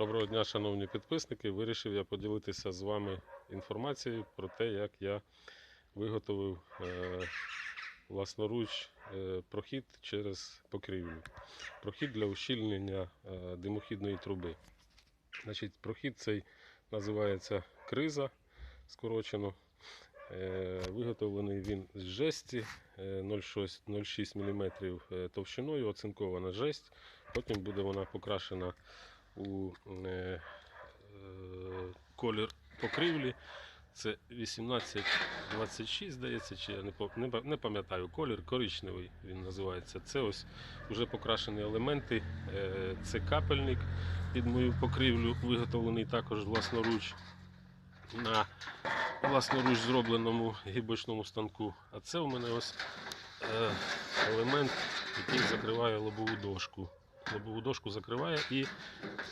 Доброго дня, шановні підписники. Вирішив я поділитися з вами інформацією про те, як я виготовив е, власноруч е, прохід через покрівлю. Прохід для ущільнення е, димохідної труби. Значить, прохід цей називається криза скорочено. Е, Виготовлений він з жесті е, 0,6 0,6 мм товщиною, оцинкована жесть. Потім буде вона покрашена у е, колір покрівлі. Це 1826, здається, чи я не, пам'ятаю колір, коричневий він називається. Це ось вже покрашені елементи. Е, Це капельник під мою покрівлю, виготовлений також власноруч на власноруч зробленому гібочному станку. А це у мене ось е, елемент, який закриває лобову дошку. Лобову дошку закриває і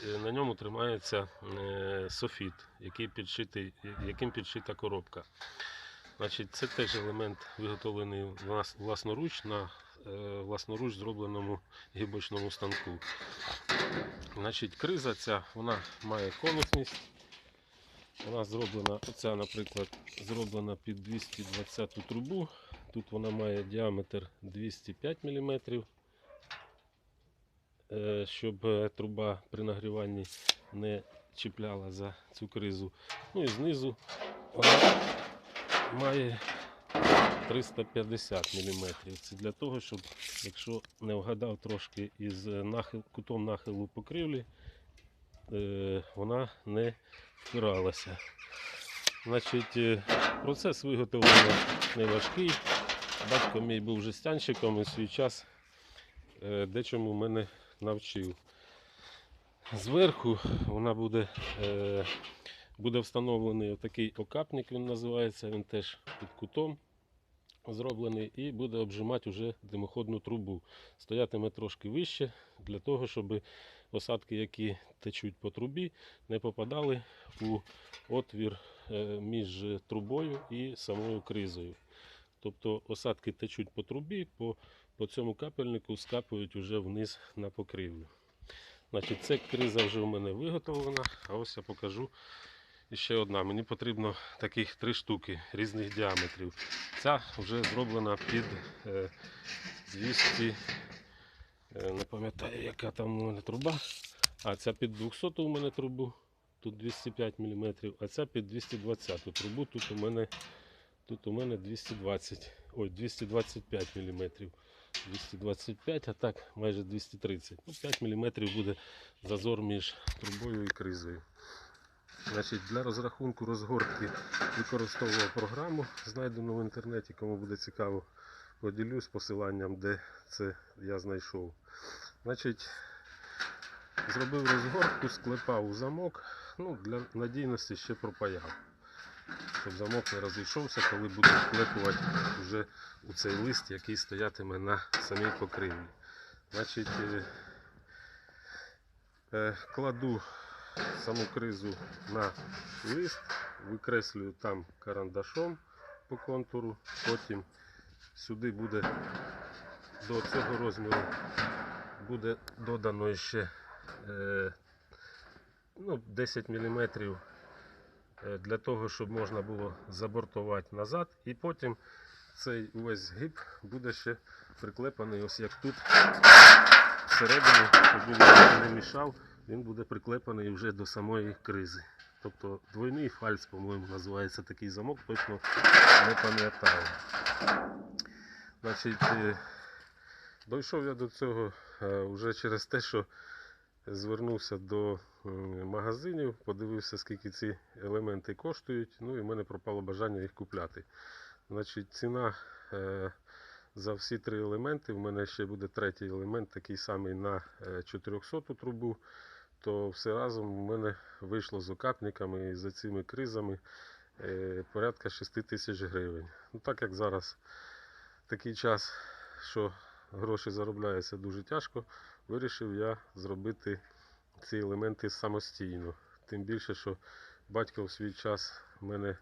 е, на ньому тримається е, софіт, який підшитий, яким підшита коробка. Значить, це теж елемент виготовлений власноруч на е, власноруч зробленому гібочному станку. Значить, криза ця вона має конусність. Вона зроблена, оця, наприклад, зроблена під 220 трубу. Тут вона має діаметр 205 мм. Е, щоб е, труба при нагріванні не чіпляла за цю кризу. Ну і знизу вона має 350 мм. Це для того, щоб, якщо не вгадав трошки із нахил, кутом нахилу покрівлі, е, вона не впиралася. Значить, е, процес виготовлення не важкий. Батько мій був жестянщиком і в свій час е, дечому мене навчив. Зверху вона буде, е, буде встановлений такий окапник, він називається, він теж під кутом зроблений і буде обжимати вже димоходну трубу. Стоятиме трошки вище для того, щоб осадки, які течуть по трубі, не попадали у отвір е, між трубою і самою кризою. Тобто осадки течуть по трубі, по, по цьому капельнику скапують вже вниз на покрівлю. Значить, ця криза вже в мене виготовлена, а ось я покажу ще одна. Мені потрібно таких три штуки різних діаметрів. Ця вже зроблена під е, 200, е, не пам'ятаю, яка там у мене труба. А ця під 200 у мене трубу, тут 205 мм, а ця під 220 трубу, тут у мене, тут у мене 220, ой, 225 мм. 225, а так майже 230. Ну, 5 мм буде зазор між трубою і кризою. Значить, для розрахунку розгортки використовував програму, знайдену в інтернеті. Кому буде цікаво, поділюсь посиланням, де це я знайшов. Значить, зробив розгортку, склепав у замок. Ну, для надійності ще пропаяв. Щоб замок не розійшовся, коли буду вклепувати вже у цей лист, який стоятиме на самій покривлі. Значить, е, е, кладу саму кризу на лист, викреслюю там карандашом по контуру, потім сюди буде до цього розміру буде додано ще е, ну, 10 мм для того, щоб можна було забортувати назад, і потім цей увесь згиб буде ще приклепаний, ось як тут всередині, щоб він не мішав, він буде приклепаний вже до самої кризи. Тобто двойний фальц, по-моєму, називається такий замок, точно не пам'ятаю. Значить, е, дійшов я до цього е, вже через те, що звернувся до магазинів, подивився, скільки ці елементи коштують. Ну і в мене пропало бажання їх купляти. Значить, ціна е, за всі три елементи. У мене ще буде третій елемент, такий самий на е, 400 трубу. То все разом у мене вийшло з окапниками і за цими кризами е, порядка 6 тисяч гривень. Ну, так як зараз такий час, що гроші заробляються дуже тяжко, вирішив я зробити ці елементи самостійно. Тим більше, що батько в свій час мене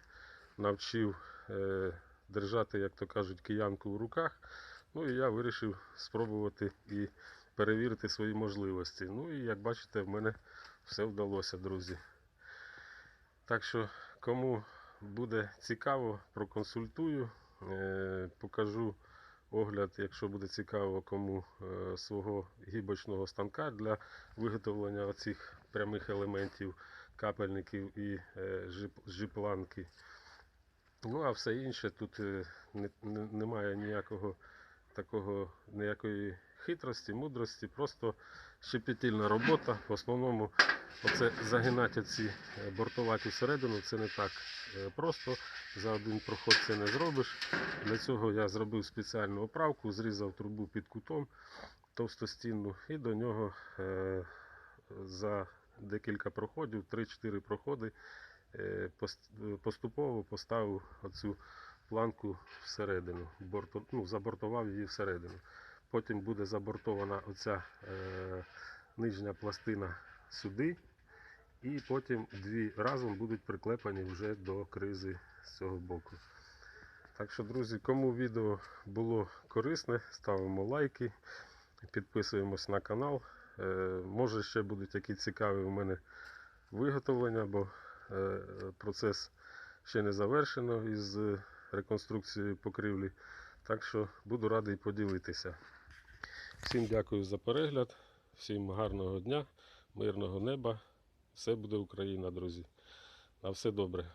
навчив е, держати, як то кажуть, киянку в руках. Ну і я вирішив спробувати і перевірити свої можливості. Ну і як бачите, в мене все вдалося, друзі. Так що, кому буде цікаво, проконсультую, е, покажу огляд, якщо буде цікаво кому е, свого гібочного станка для виготовлення оцих прямих елементів, капельників і е, жипланки. Ну, а все інше тут е, не, не- немає ніякого такого, ніякої хитрості, мудрості, просто щепетільна робота. В основному оце загинати ці е, бортоваті всередину, це не так е, просто. За один проход це не зробиш. Для цього я зробив спеціальну оправку, зрізав трубу під кутом товстостінну і до нього е, за декілька проходів, 3-4 проходи, пос- поступово поставив оцю планку всередину, ну, забортував її всередину. Потім буде забортована оця нижня пластина сюди, і потім дві разом будуть приклепані вже до кризи з цього боку. Так що, друзі, кому відео було корисне, ставимо лайки, підписуємось на канал. Е, може ще будуть які цікаві у мене виготовлення, бо е, процес ще не завершено із е, реконструкцією покрівлі. Так що буду радий поділитися. Всім дякую за перегляд, всім гарного дня, мирного неба. Все буде Україна, друзі. На все добре.